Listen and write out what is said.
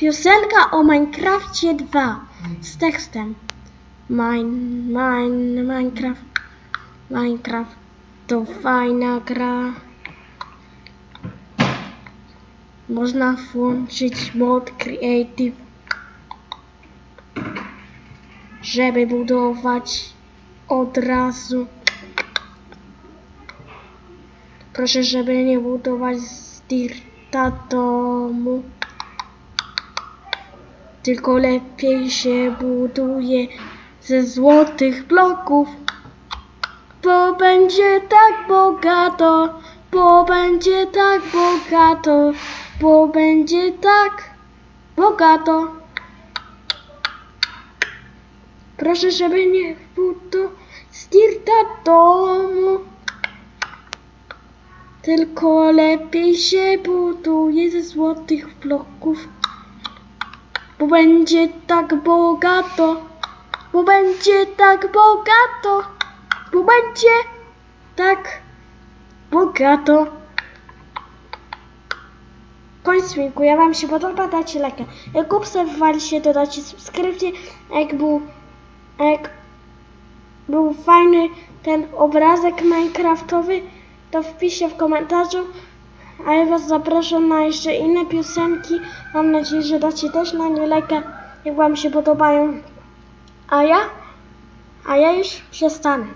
Piosenka o Minecrafcie 2 z tekstem. Mine, mine, Minecraft, Minecraft to fajna gra. Można włączyć mod Creative, żeby budować od razu. Proszę, żeby nie budować z dirta domu. Tylko lepiej się buduje ze złotych bloków. Bo będzie tak bogato, bo będzie tak bogato, bo będzie tak bogato. Proszę, żeby nie z dirta domu. Tylko lepiej się buduje ze złotych bloków. Bo będzie tak bogato. Bo będzie tak bogato. Bo będzie tak bogato. Koniec filmiku. Ja Wam się podoba, dajcie lajka. Jak obserwowaliście, to dajcie subskrypcję. Jak był, jak był fajny ten obrazek minecraftowy, to wpiszcie w komentarzu. A ja Was zapraszam na jeszcze inne piosenki. Mam nadzieję, że dacie też na nie lajka, jak Wam się podobają. A ja? A ja już przestanę.